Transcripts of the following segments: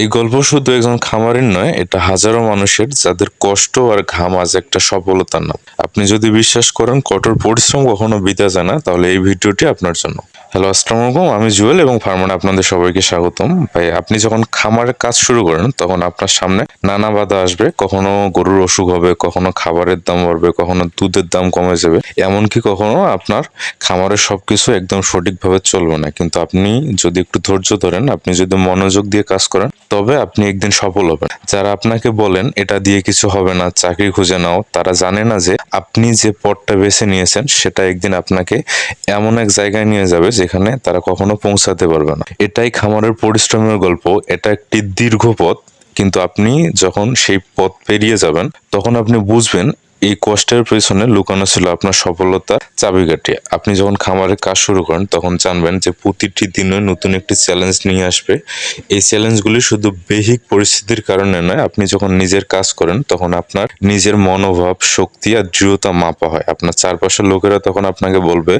এই গল্প শুধু একজন খামারের নয়, এটা হাজারো মানুষের যাদের কষ্ট আর ঘাম আজ একটা সফলতার নাম। আপনি যদি বিশ্বাস করেন কঠোর পরিশ্রম কখনো বিদা যায় না, তাহলে এই ভিডিওটি আপনার জন্য। হ্যালো আসসালামু আলাইকুম আমি জুয়েল এবং ফার্মান আপনাদের সবাইকে স্বাগতম। ভাই, আপনি যখন খামারের কাজ শুরু করেন, তখন আপনার সামনে নানা বাধা আসবে। কখনো গরুর অসুখ হবে, কখনো খাবারের দাম বাড়বে, কখনো দুধের দাম কমে যাবে। এমনকি কখনো আপনার খামারের সবকিছু একদম সঠিকভাবে চলবে না। কিন্তু আপনি যদি একটু ধৈর্য ধরেন, আপনি যদি মনোযোগ দিয়ে কাজ করেন, তবে আপনি একদিন সফল হবেন। যারা আপনাকে বলেন, এটা দিয়ে কিছু হবে না, চাকরি খুঁজে নাও, তারা জানে না যে আপনি যে পথটা বেছে নিয়েছেন, সেটা একদিন আপনাকে এমন এক জায়গায় নিয়ে যাবে যেখানে তারা কখনো পৌঁছাতে পারবে না। এটাই খামারের পরিশ্রমের গল্প। এটা একটি দীর্ঘ পথ, কিন্তু আপনি যখন সেই পথ পেরিয়ে যাবেন, তখন আপনি বুঝবেন এই কষ্টের পেছনে লুকানো ছিল আপনার সফলতার চাবিকাঠি। আপনি যখন খামারের কাজ শুরু করেন, তখন জানবেন যে প্রতিটি দিনে নতুন একটি চ্যালেঞ্জ নিয়ে আসবে। এই চ্যালেঞ্জগুলি শুধু বেহিক পরিস্থিতির কারণে নয়, আপনি যখন নিজের কাজ করেন, তখন আপনার নিজের মনোভাব, শক্তি আর দৃঢ়তা মাপা হয়। আপনার চারপাশের লোকেরা তখন আপনাকে বলবে,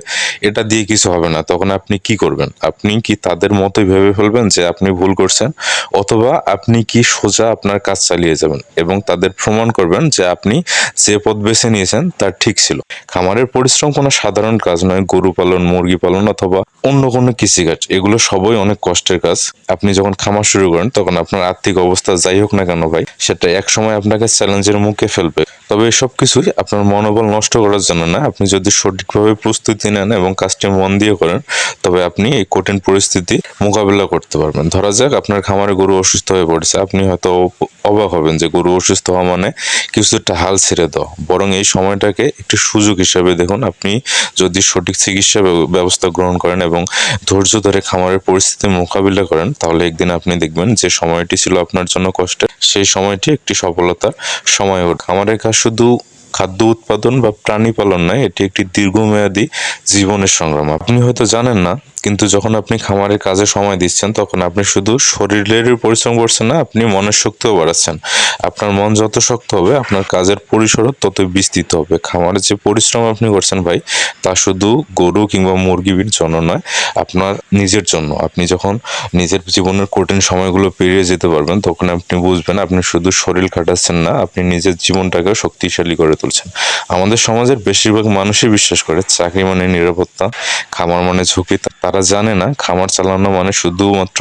এটা দিয়ে কিছু হবে না। তখন আপনি কি করবেন? আপনি কি তাদের মতোই ভেবে ফেলবেন যে আপনি ভুল করছেন? অথবা আপনি কি সোজা আপনার কাজ চালিয়ে যাবেন এবং তাদের প্রমাণ করবেন যে আপনি যে পথ বেছে নিয়েছেন, তার ঠিক ছিল। খামারের পরিশ্রম কোনো সাধারণ কাজ নয়, গরু পালন, মুরগি পালন অথবা অন্য কোনো কৃষিকাজ, এগুলো সবই অনেক কষ্টের কাজ। আপনি যখন খামার শুরু করেন, তখন আপনার আর্থিক অবস্থা যাই হোক না কেন ভাই, সেটা এক সময় আপনাকে চ্যালেঞ্জের মুখে ফেলবে। তবে এসব কিছুই আপনার মনোবল নষ্ট করার জন্য না, আপনি যদি সঠিকভাবে প্রস্তুতি নেন এবং কাজটি মন দিয়ে করেন, তবে আপনি এই কঠিন পরিস্থিতি মোকাবিলা করতে পারবেন। ধরা যাক আপনার খামারে গরু অসুস্থ হয়ে পড়েছে, আপনি হয়তো অবাক হবেন যে গরু অসুস্থ হওয়া মানে কিছু একটা হাল ছেড়ে দাও। বরং এই সময়টাকে একটি সুযোগ হিসেবে দেখুন, আপনি যদি সঠিক চিকিৎসা ব্যবস্থা গ্রহণ করেন এবং ধৈর্য ধরে খামারের পরিস্থিতি মোকাবিলা করেন, তাহলে একদিন আপনি দেখবেন যে সময়টি ছিল আপনার জন্য কষ্টের। সেই সময়টি একটি সফলতার সময় ওঠে খামারের কাজ শুধু খাদ্য উৎপাদন বা প্রাণী পালন নয়, এটি একটি দীর্ঘমেয়াদী জীবনের সংগ্রাম। আপনি হয়তো জানেন না কিন্তু যখন আপনি খামারের কাজে সময় দিচ্ছেন, তখন আপনি শুধু শরীরের পরিশ্রম করছেন না, আপনি মনের শক্তিও বাড়াচ্ছেন। আপনার মন যত শক্ত হবে, আপনার কাজের পরিসরও ততই বিস্তৃত হবে। খামারে যে পরিশ্রম আপনি করছেন ভাই, তা শুধু গরু কিংবা মুরগির জন্য নয়, আপনার নিজের জন্য। আপনি যখন নিজের জীবনের কঠিন সময়গুলো পেরিয়ে যেতে পারবেন, তখন আপনি বুঝবেন আপনি শুধু শরীর খাটাচ্ছেন না, আপনি নিজের জীবনটাকে শক্তিশালী করে তুলছেন। আমাদের সমাজের বেশিরভাগ মানুষই বিশ্বাস করে, চাকরি মানে নিরাপত্তা, খামার মানে ঝুঁকি। তারা জানে না, খামার চালানো মানে শুধুমাত্র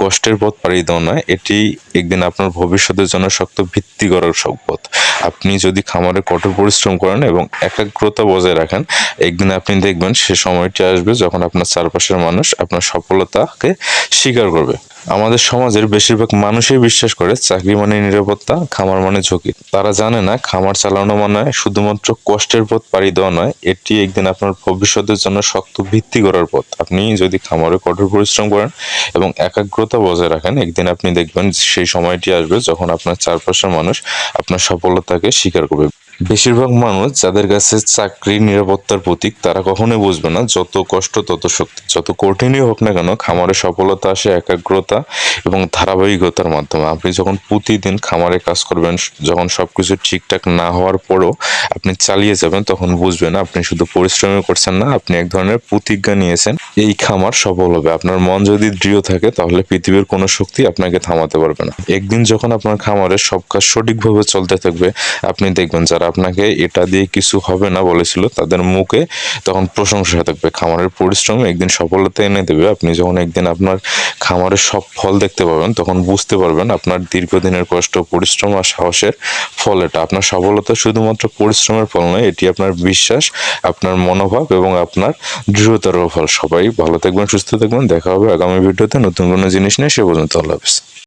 কষ্টের পথ পাড়িয়ে দেওয়া নয়, এটি একদিন আপনার ভবিষ্যতের জন্য শক্ত ভিত্তি করার সম্পদ আপনি যদি খামারে কঠোর পরিশ্রম করেন এবং একাগ্রতা বজায় রাখেন, একদিন আপনি দেখবেন সে সময়টি আসবে যখন আপনার চারপাশের মানুষ আপনার সফলতাকে স্বীকার করবে। আমাদের সমাজের বেশিরভাগ মানুষই বিশ্বাস করে চাকরি মানে নিরাপত্তা, খামার মানে ঝুঁকি। তারা জানে না খামার চালানো মানে শুধুমাত্র কষ্টের পথ পাড়ি দেওয়া নয়, এটি একদিন আপনার ভবিষ্যতের জন্য শক্ত ভিত্তি করার পথ। আপনি যদি খামারে কঠোর পরিশ্রম করেন এবং একাগ্রতা বজায় রাখেন, একদিন আপনি দেখবেন সেই সময়টি আসবে যখন আপনার চারপাশের মানুষ আপনার সফলতাকে স্বীকার করবে। বেশিরভাগ মানুষ যাদের কাছে চাকরি নিরাপত্তার প্রতীক, তারা কখনোই বুঝবে না। যত কষ্ট, তত শক্তি, যত কঠিনই হোক না কেন, খামারে সফলতা আসে, একাগ্রতা এবং ধারাবাহিকতার মাধ্যমে। আপনি যখন প্রতিদিন খামারে কাজ করবেন, যখন সব কিছু ঠিকঠাক না হওয়ার পরও আপনি চালিয়ে যাবেন, তখন বুঝবেন আপনি শুধু পরিশ্রমই করছেন না, আপনি এক ধরনের প্রতিজ্ঞা নিয়েছেন, এই খামার সফল হবে। আপনার মন যদি দৃঢ় থাকে, তাহলে পৃথিবীর কোনো শক্তি আপনাকে থামাতে পারবে না। একদিন যখন আপনার খামারের সব কাজ সঠিকভাবে চলতে থাকবে, আপনি দেখবেন আপনাকে এটা দিয়ে কিছু হবে না বলেছিল তাদের মুখে। তখন প্রশংসা থাকবে, খামারের পরিশ্রম একদিন সফলতা এনে দেবে। আপনি যখন একদিন আপনার খামারের সব ফল দেখতে পাবেন, তখন বুঝতে পারবেন আপনার দীর্ঘদিনের কষ্ট, পরিশ্রম আর সাহসের ফল এটা। আপনার সফলতা শুধুমাত্র পরিশ্রমের ফল নয়, এটি আপনার বিশ্বাস, আপনার মনোভাব এবং আপনার দৃঢ়তার ফল। সবাই ভালো থাকবেন, সুস্থ থাকবেন। দেখা হবে আগামী ভিডিওতে। নতুন কোনো জিনিস নিয়ে সে পর্যন্ত আল্লাহ হাফিজ।